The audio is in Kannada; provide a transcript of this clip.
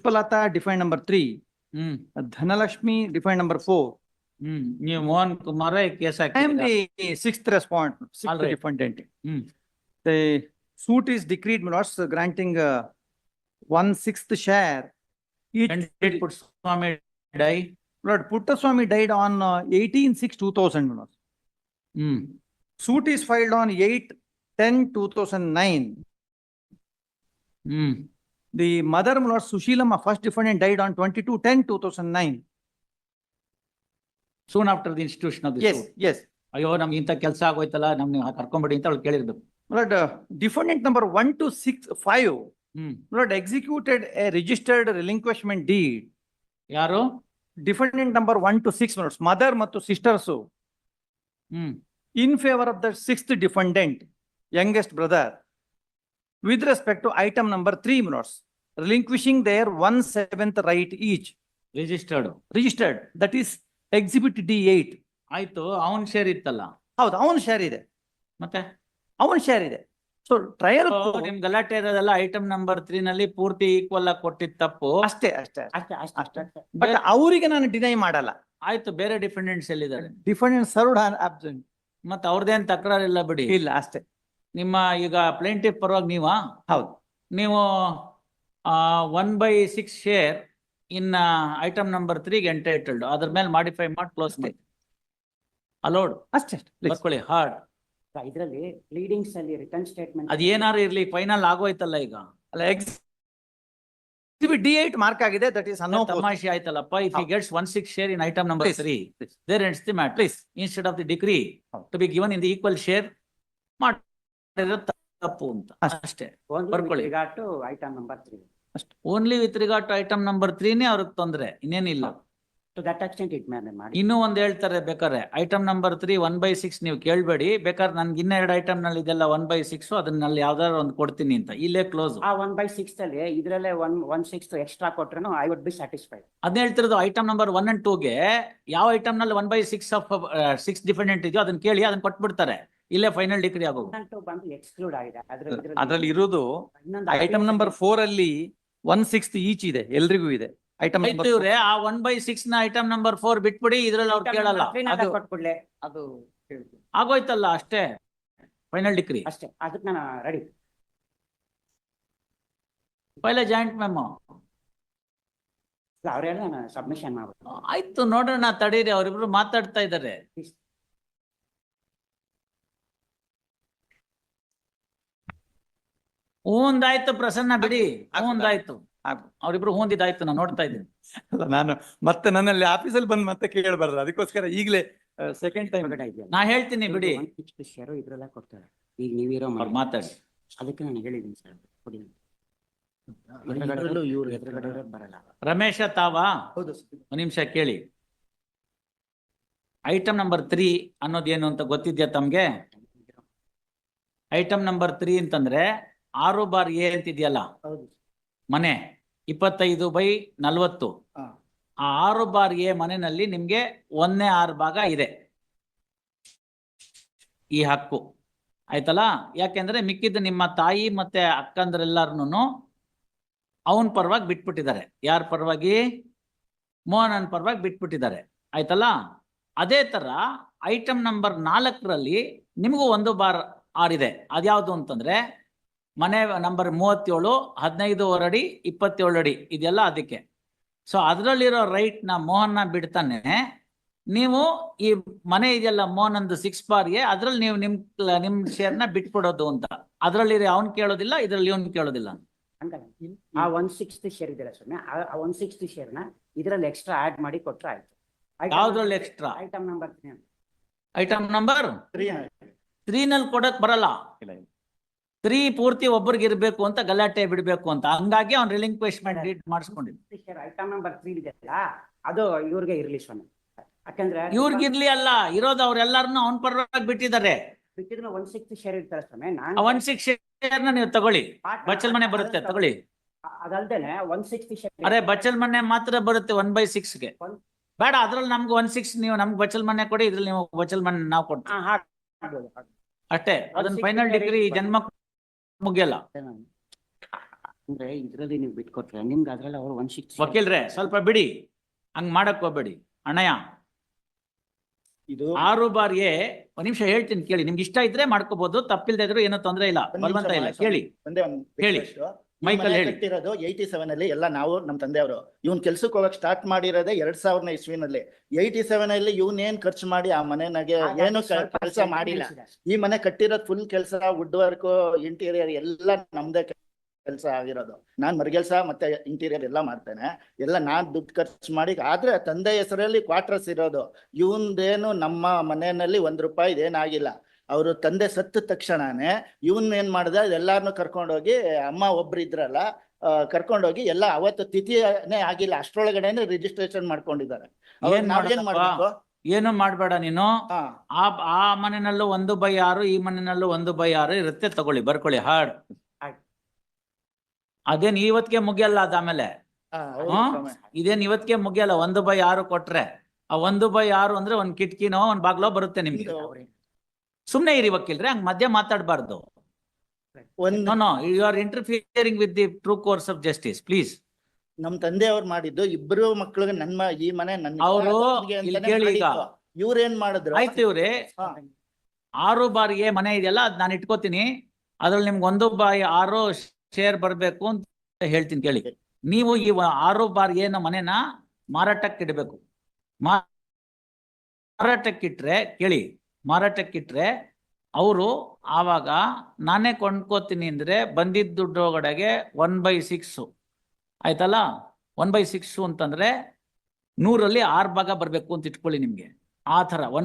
Pushpalata defined number three, ಹ್ಮ್ Dhanalakshmi defined number four. Hmm ನೀವು Mohan Kumara case I am the sixth respondent, sixth Alright. defendant. Hmm. The suit is decreed, my lords, granting uh, one sixth share. Each, Swamy die Lord Puttaswamy died on uh, eighteen six two thousand, my lords. Hmm Suit is filed on eight ten two thousand nine. Hmm The mother, my lord Sushilama, first defendant died on 22 10 2009. Soon after the institution of this yes, court. Yes, yes. Ayo, ನಮ್ಗೆ ಇಂಥ ಕೆಲಸ ಆಗೋಯ್ತಲ್ಲ ನಮ್ಗೆ ಕರ್ಕೊಂಬಿಡಿ ಅಂತ ಅವ್ಳು ಕೇಳಿರ್ಬೇಕು Lord, uh, defendant number 1 to six five, hmm lord executed a registered relinquishment deed. Yaro? Defendant number 1 to six, my lords, mother ಮತ್ತು sisters hmm in favor of the sixth defendant, youngest brother. With respect to item number three, minutes, relinquishing their one seventh right each, registered registered, that is exhibit D eight. ಆಯ್ತು ಅವನ್ ಶೇರ್ ಇತ್ತಲ್ಲ ಹೌದು, ಅವನ ಶೇರ್ ಇದೆ, ಮತ್ತೆ ಅವನ ಶೇರ್ ಇದೆ. ಸೊ ಟ್ರಯಲ್ So, ನಿಮ್ ಗಲಾಟೆ ಇರೋದೆಲ್ಲ ಐಟಮ್ ನಂಬರ್ ತ್ರೀ ನಲ್ಲಿ ಪೂರ್ತಿ ಈಕ್ವಲ್ ಆಗಿ ಕೊಟ್ಟಿದ್ ತಪ್ಪು ಅಷ್ಟೇ, ಅಷ್ಟೇ. ಅಷ್ಟೇ ಅಷ್ಟೇ ಬಟ್ ಬೇರೆ- ಅವರಿಗೆ ನಾನು ಡಿನೈ ಮಾಡಲ್ಲ. ಆಯ್ತು ಬೇರೆ ಡಿಫೆಂಡೆಂಟ್ಸ್ ಎಲ್ಲಿದ್ದಾರೆ ಡಿಫೆಂಡೆಂಟ್ ಸರ್ವ್ಡ್ ಆಬ್ಸೆಂಟ್ absent. ಮತ್ತೆ ಅವ್ರದ್ದೇನ್ ತಕರಾರಿಲ್ಲ ಬಿಡಿ ಇಲ್ಲ, ಅಷ್ಟೇ. ನಿಮ್ಮ ಈಗ ಪ್ಲೇಂಟಿಫ್ ಪರವಾಗಿ ನೀವ? ಹೌದು. ನೀವು one by six share in item number ತ್ರೀಗೆ entitled ಅದ್ರ ಮೇಲೆ ಮಾಡಿಫೈ ಮಾಡಿ ಕ್ಲೋಸ್ ಮಾಡಿ. ಅಲೋಡ್ ಅಷ್ಟೇ. ಬರ್ಕೊಳ್ಳಿ ಹಾರ್ಡ್ ಇದರಲ್ಲಿ ಲೀಡಿಂಗ್ಸ್ ಅಲ್ಲಿ ರಿಟರ್ನ್ ಸ್ಟೇಟ್ಮೆಂಟ್ ಅದ್ ಏನಾರು ಇರ್ಲಿ ಫೈನಲ್ ಆಗೋಯ್ತಲ್ಲ ಈಗ. ಅಲ್ಲ, ಎಕ್ಸ್ ಡಿ ಏಟ್ mark ಆಗಿದೆ, ದಟ್ ಈಸ್ ಅನ್ನೋ. ತಮಾಷೆ ಆಯ್ತಲ್ಲಪ್ಪ. If he gets one six share in item number three. There ends the matter please instead of the degree to be given in the equal share ಮಾಡಿರೋ ತಪ್ಪು ಅಂತ. ಅಷ್ಟೇ. ಅಷ್ಟೇ. ಬರ್ಕೊಳ್ಳಿ. Item number three only with regard to item number ತ್ರೀನೇ ಅವ್ರಿಗೆ ತೊಂದ್ರೆ ಇನ್ನೇನಿಲ್ಲ. ಇನ್ನೂ ಒಂದ್ ಹೇಳ್ತಾರೆ ಬೇಕಾದ್ರೆ item number three one by six ನೀವು ಕೇಳ್ಬೇಡಿ ಬೇಕಾದ್ರೆ ನನ್ಗೆ ಇನ್ನ ಎರಡು ಐಟಮ್ನಲ್ಲಿ ಇದೆಲ್ಲ ಒನ್ ಬೈ ಸಿಕ್ಸ್ ಅದನ್ನಲ್ಲಿ ಯಾವ್ದಾದ್ರು ಒಂದು ಕೊಡ್ತೀನಿ ಅಂತ. ಇಲ್ಲೇ ಕ್ಲೋಸ್ ಆ ಒನ್ ಬೈ ಸಿಕ್ಸ್ ಅಲ್ಲಿ ಇದ್ರಲ್ಲೇ ಒನ್ ಒನ್ ಸಿಕ್ಸ್ ಎಕ್ಸ್ಟ್ರಾ ಕೊಟ್ರು ಐ ವುಡ್ ಬಿ ಸ್ಯಾಟಿಸ್ಫೈಡ್ ಅದ್ ಹೇಳ್ತಿರೋದು ಐಟಮ್ ನಂಬರ್ ಒನ್ ಅಂಡ್ ಟೂಗೆ ಯಾವ ಐಟಮ್ನಲ್ಲಿ one by six of six defendant ಇದೆಯೋ ಅದನ್ನ ಕೇಳಿ ಅದನ್ನ ಕೊಟ್ಬಿಡ್ತಾರೆ. ಇಲ್ಲೇ ಫೈನಲ್ ಡಿಗ್ರಿ ಆಗೋದು ಬಂದು ಎಕ್ಸ್ಕ್ಲೂಡ್ ಆಗಿದೆ. ಅದ್ರಲ್ಲಿ ಅದ್ರಲ್ಲಿ ಇರೋದು ಇನ್ನೊಂದು ಐಟಮ್ ನಂಬರ್ ಫೋರ್ ಅಲ್ಲಿ ಒನ್ ಸಿಕ್ಸ್ತ್ ಈಚ್ ಇದೆ, ಎಲ್ರಿಗೂ ಇದೆ. ಐಟಮ್ ಇವ್ರೆ ಆ ಒನ್ ಬೈ ಸಿಕ್ಸ್ನ ಐಟಮ್ ನಂಬರ್ ಫೋರ್ ಬಿಟ್ಬಿಡಿ ಇದ್ರಲ್ಲಿ ಅವ್ರು ಕೇಳಲ್ಲ. ಅದು- ಕೊಟ್ಬಿಡ್ಲೆ ಅದು ಹೇಳ್ತೀನಿ. ಆಗೋಯ್ತಲ್ಲ ಅಷ್ಟೇ? ಫೈನಲ್ ಡಿಗ್ರಿ ಅಷ್ಟೇ ಅದಕ್ಕೆ ನಾನು ರೆಡಿ ಪೈಲೆ ಜಾಯಿಂಟ್ ಮೆಮೋ ಅವರೆಲ್ಲ ನಾನು ಸಬ್ಮಿಷನ್ ಮಾಡ್ಬೇಕು ಆಯ್ತು ನೋಡೋಣ ತಡೀರಿ ಅವ್ರಿಬ್ರು ಮಾತಾಡ್ತಾ ಇದ್ದಾರೆ. ಹೂಂದಾಯ್ತು ಪ್ರಸನ್ನ ಬಿಡಿ. ಹೂಂದಾಯ್ತು. ಅವ್ರಿಬ್ರು ಹೂಂದಿದಾಯ್ತು ನಾನು ನೋಡ್ತಾ ಇದ್ದೀನಿ. ಅಲ್ಲ, ನಾನು ಮತ್ತೆ ನನ್ನಲ್ಲಿ ಆಫೀಸಲ್ಲಿ ಬಂದು ಮತ್ತೆ ಕೇಳಬಾರ್ದು ಅದಕ್ಕೋಸ್ಕರ ಈಗಲೇ ಸೆಕೆಂಡ್ ಟೈಮ್. ನಾ ಹೇಳ್ತೀನಿ ಬಿಡಿ. ಶೇರು share ಕೊಡ್ತಾರೆ. ಈಗ ನೀವಿರೋ ಮಾತಾಡಿ. ಅದಕ್ಕೆ ನಾನು ಹೇಳಿದ್ದೀನಿ ಸರ್ ಕೊಡಿ. ಇದ್ರಲ್ಲೂ ಬರಲ್ಲ. ರಮೇಶ ತಾವಾ? ಹೌದು ಒಂದ್ ನಿಮಿಷ ಕೇಳಿ. ಐಟಮ್ ನಂಬರ್ ತ್ರೀ ಅನ್ನೋದೇನು ಅಂತ ಗೊತ್ತಿದ್ಯಾ ತಮ್ಗೆ? ಐಟಮ್ ನಂಬರ್ ತ್ರೀ ಅಂತಂದ್ರೆ ಆರು ಬಾರ್ ಎ ಅಂತಿದ್ಯಲ್ಲ? ಮನೆ ಇಪ್ಪತ್ತೈದು ಬೈ ನಲ್ವತ್ತು. ಆ ಆರು ಬಾರ್ ಎ ಮನೆಯಲ್ಲಿ ನಿಮ್ಗೆ ಒಂದನೇ ಆರು ಭಾಗ ಇದೆ. ಈ ಹಕ್ಕು. ಆಯ್ತಲ್ಲ? ಯಾಕೆಂದ್ರೆ ಮಿಕ್ಕಿದ್ದು ನಿಮ್ಮ ತಾಯಿ ಮತ್ತೆ ಅಕ್ಕಂದ್ರೆಲ್ಲಾರ್ನು ಅವನ ಪರವಾಗಿ ಬಿಟ್ಬಿಟ್ಟಿದ್ದಾರೆ. ಯಾರ ಪರವಾಗಿ? ಮೋಹನನ್ ಪರವಾಗಿ ಬಿಟ್ಬಿಟ್ಟಿದ್ದಾರೆ. ಆಯ್ತಲ್ಲ? ಅದೇ ತರ ಐಟಮ್ ನಂಬರ್ ನಾಲ್ಕರಲ್ಲಿ ನಿಮಗೂ ಒಂದು ಬಾರ್ ಆರಿದೆ ಅದ್ಯಾವುದು ಅಂತಂದ್ರೆ ಮನೆ ನಂಬರ್ ಮೂವತ್ತೇಳು ಹದಿನೈದು ಅಡಿ ಇಪ್ಪತ್ತೇಳು ಅಡಿ ಇದೆಲ್ಲ ಅದಕ್ಕೆ. ಸೊ ಅದರಲ್ಲಿರೋ ರೈಟ್ನ ಮೋಹನ್ನ ಬಿಡ್ತಾನೆ. ನೀವು ಈ ಮನೆ ಇದೆಯಲ್ಲ ಮೋಹನಂದು ಸಿಕ್ಸ್ ಬಾರ್ಗೆ ಅದ್ರಲ್ಲಿ ನೀವು ನಿಮ್ ನಿಮ್ ಶೇರ್ನ ಬಿಟ್ಬಿಡೋದು ಅಂತ. ಅದರಲ್ಲಿ ಅವ್ನ್ ಕೇಳೋದಿಲ್ಲ ಇದ್ರಲ್ಲಿ ಇವ್ನು ಕೇಳೋದಿಲ್ಲ. ಹಂಗಲ್ಲ. ಆ ಒನ್ ಸಿಕ್ಸ್ತ್ ಶೇರ್ ಇದೆಯಲ್ಲ ಸ್ವಾಮಿ ಆ ಒನ್ ಸಿಕ್ಸ್ತ್ ಶೇರ್ನ ಇದ್ರಲ್ಲಿ ಎಕ್ಸ್ಟ್ರಾ ಆಡ್ ಮಾಡಿ ಕೊಟ್ರೆ ಆಯ್ತು. ಯಾವ್ದ್ರಲ್ಲಿ extra item number item number three three ನಲ್ಲಿ ಕೊಡಕ್ ಬರಲ್ಲ. ಇಲ್ಲ, ಇಲ್ಲ. ತ್ರೀ ಪೂರ್ತಿ ಒಬ್ಬರಿಗೆ ಇರಬೇಕು ಅಂತ ಗಲಾಟೆ ಬಿಡ್ಬೇಕು ಅಂತ. ಹಂಗಾಗಿ ಅವ್ನ್ ರಿಲಿಂಗ್ ಡೀಟ್ ಮಾಡಿಸ್ಕೊಂಡಿದ್ದು ಶೇರ್ ನಂಬರ್ ತ್ರೀ ಇದೆಯಲ್ಲ? ಅದು ಇವ್ರಿಗೆ ಇರ್ಲಿ ಸ್ವಾಮಿ. ಯಾಕಂದ್ರೆ ಇವ್ರಿಗಿರ್ಲಿ ಅಲ್ಲ ಇರೋದು ಅವ್ರೆಲ್ಲಾರನು ಅವನ್ ಪರವಾಗಿ ಬಿಟ್ಟಿದ್ದಾರೆ. ಬಿಟ್ಟಿದ್ರೆ ಒನ್ ಸಿಕ್ಸ್ತ್ ಶೇರ್ ಇರ್ತಾರೆ ಸ್ವಾಮಿ ನಾನು ಒನ್ ಸಿಕ್ಸ್ ಶೇರ್ನ ನೀವು ತಗೊಳ್ಳಿ. ಬಚ್ಚಲ್ ಮನೆ ಬರುತ್ತೆ ತಗೊಳ್ಳಿ. ಅದಲ್ದೇನೆ ಒನ್ ಸಿಕ್ಸ್ತ್ ಶೇರ್ ಅರೆ ಬಚ್ಚಲ್ ಮನೆ ಮಾತ್ರ ಬರುತ್ತೆ ಒನ್ ಬೈ ಗೆ. One- ಬೇಡ ಅದ್ರಲ್ಲಿ ನಮ್ಗೆ ಒನ್ ಸಿಕ್ಸ್ ನೀವು ನಮ್ಗೆ ಬಚ್ಚಲ್ ಮನೆ ಕೊಡಿ ಇದ್ರಲ್ಲಿ ನೀವು ಬಚ್ಚಲ್ ಮನೆ ನಾವು ಕೊಡ್ತೀವಿ. ಅಷ್ಟೇ ಅದನ್ನ ಫೈನಲ್ ಡಿಗ್ರಿ. ಜನ್ಮ ಮುಗಿಯಲ್ಲ. ಅಂದ್ರೆ ಇದ್ರಲ್ಲಿ ನೀವು ಬಿಟ್ಕೊಟ್ರೆ ನಿಮ್ಗೆ ಅದ್ರಲ್ಲಿ ಅವ್ರು ಒಂದ್ ಶಿಕ್ಷೆ ವಕೀಲ್ರೆ ಸ್ವಲ್ಪ ಬಿಡಿ. ಹಂಗ್ ಮಾಡಕ್ ಹೋಗ್ಬೇಡಿ. ಅಣ್ಣಯ್ಯ. ಇದು ಆರು ಬಾರಿಗೆ ಒಂದ್ ನಿಮಿಷ ಹೇಳ್ತೀನಿ ಕೇಳಿ. ನಿಮ್ಗೆ ಇಷ್ಟ ಇದ್ರೆ ಮಾಡ್ಕೋಬಹುದು ತಪ್ಪಿಲ್ದೇ ಇದ್ರು ಏನೋ ತೊಂದ್ರೆ ಇಲ್ಲ. ಬಲವಂತ ಇಲ್ಲ. ಕೇಳಿ. ಒಂದೇ ಒಂದ್ ಹೇಳಿ. request. ಮೈಕಲ್ ಹೇಳಿ. ಕಟ್ಟಿರೋದು ಏಯ್ಟಿ ಸೆವೆನ್ ಅಲ್ಲಿ ಎಲ್ಲ ನಾವು ನಮ್ ತಂದೆಯವರು. ಇವನ್ ಕೆಲ್ಸಕ್ಕೆ ಹೋಗಕ್ ಸ್ಟಾರ್ಟ್ ಮಾಡಿರೋದೇ ಎರಡ್ ಸಾವಿರದ ಇಸ್ವಿನಲ್ಲಿ. ಏಯ್ಟಿ ಸೆವೆನ್ ಅಲ್ಲಿ ಇವ್ನ್ ಏನ್ ಖರ್ಚು ಮಾಡಿ ಆ ಮನೆನಾಗೆ ಏನು ಕೆಲಸ ಮಾಡಿಲ್ಲ. ಈ ಮನೆ ಕಟ್ಟಿರೋದು ಫುಲ್ ಕೆಲಸ ವುಡ್ ವರ್ಕ್ ಇಂಟೀರಿಯರ್ ಎಲ್ಲ ನಮ್ದೇ ಕೆಲಸ ಆಗಿರೋದು. ನಾನ್ ಮರಗೆಲ್ಸ ಮತ್ತೆ ಇಂಟೀರಿಯರ್ ಎಲ್ಲ ಮಾಡ್ತೇನೆ. ಎಲ್ಲ ನಾನ್ ದುಡ್ಡು ಖರ್ಚು ಮಾಡಿ ಆದ್ರೆ ತಂದೆ ಹೆಸರಲ್ಲಿ ಕ್ವಾರ್ಟರ್ಸ್ ಇರೋದು. ಇವಂದೇನು ನಮ್ಮ ಮನೆಯಲ್ಲಿ ಒಂದ್ ರೂಪಾಯಿ ಏನಾಗಿಲ್ಲ ಅವರು ತಂದೆ ಸತ್ತ ತಕ್ಷಣನೇ ಇವನ್ ಏನ್ ಮಾಡ್ದ ಎಲ್ಲಾರನು ಕರ್ಕೊಂಡೋಗಿ ಅಮ್ಮ ಒಬ್ರು ಇದ್ರಲ್ಲ ಕರ್ಕೊಂಡೋಗಿ ಎಲ್ಲ ಅವತ್ತು ತಿಥಿನೇ ಆಗಿಲ್ಲ ಅಷ್ಟ್ರೊಳಗಡೆನೆ ರಿಜಿಸ್ಟ್ರೇಷನ್ ಮಾಡ್ಕೊಂಡಿದ್ದಾರೆ. ಏನ್ ನಾವೇನ್ ಮಾಡೋದಪ್ಪ? ಮಾಡ್ಬೇಕು? ಏನು ಮಾಡ್ಬೇಡ ನೀನು? ಆ ಆ ಮನೆಯಲ್ಲೂ ಒಂದು ಬೈ ಆರು ಈ ಮನೆಯಲ್ಲೂ ಒಂದು ಬೈ ಆರು ಇರುತ್ತೆ ತಗೊಳ್ಳಿ ಬರ್ಕೊಳ್ಳಿ ಹಾಡ್. ಅದೇನ್ ಇವತ್ತಿಗೆ ಮುಗಿಯಲ್ಲ ಅದಾಮೇಲೆ ಇದೇನ್ ಇವತ್ತಿಗೆ ಮುಗಿಯಲ್ಲ ಒಂದು ಬೈ ಆರು ಕೊಟ್ರೆ ಆ ಒಂದು ಬೈ ಆರು ಅಂದ್ರೆ ಒಂದ್ ಕಿಟಕಿನೋ ಒಂದ್ ಬಾಗ್ಲೋ ಬರುತ್ತೆ ನಿಮ್ಗೆ. ಸುಮ್ನೆ ಇರಿ ವಕೀಲ್ರೆ ಹಂಗ್ ಮಧ್ಯ ಮಾತಾಡಬಾರ್ದು. No no you are interfering with the true course of justice please ನಮ್ ತಂದೆಯವ್ರು ಮಾಡಿದ್ದು ಇಬ್ರು ಮಕ್ಳಿಗೆ ನನ್ ಮ- ಈ ಮನೆ ನನ್ನ ಅವರು ಕೇಳಿ ಈಗ. ಇವ್ರೇನ್ ಮಾಡಿದ್ರು? ಆಯ್ತು ಇವ್ರೆ. ಆರು ಬಾರಿಗೆ ಮನೆ ಇದೆಯಲ್ಲ ಅದ್ ನಾನು ಇಟ್ಕೋತೀನಿ. ಅದ್ರಲ್ಲಿ ನಿಮ್ಗೆ ಒಂದು ಬಾಯಿ ಆರು ಶೇರ್ ಬರ್ಬೇಕು ಅಂತ ಹೇಳ್ತೀನಿ ಕೇಳಿ. ನೀವು ಈ ಆರು ಬಾರಿಗೆ ಏನೋ ಮನೆನ ಮಾರಾಟಕ್ಕೆ ಇಡಬೇಕು ಮಾರಾಟಕ್ಕಿಟ್ರೆ ಕೇಳಿ. ಮಾರಾಟಕ್ಕಿಟ್ರೆ ಅವರು ಆವಾಗ ನಾನೇ ಕೊಂಡ್ಕೋತೀನಿ ಅಂದ್ರೆ ಬಂದಿದ್ದ ದುಡ್ಡು ಒಳಗಡೆಗೆ ಒನ್ ಬೈ ಸಿಕ್ಸು ಆಯ್ತಲ್ಲ? ಒನ್ ಬೈ ಸಿಕ್ಸು ಅಂತಂದ್ರೆ ನೂರಲ್ಲಿ ಆರು ಭಾಗ ಬರಬೇಕು ಅಂತ ಇಟ್ಕೊಳ್ಳಿ ನಿಮಗೆ. ಆ ಥರ. ಒನ್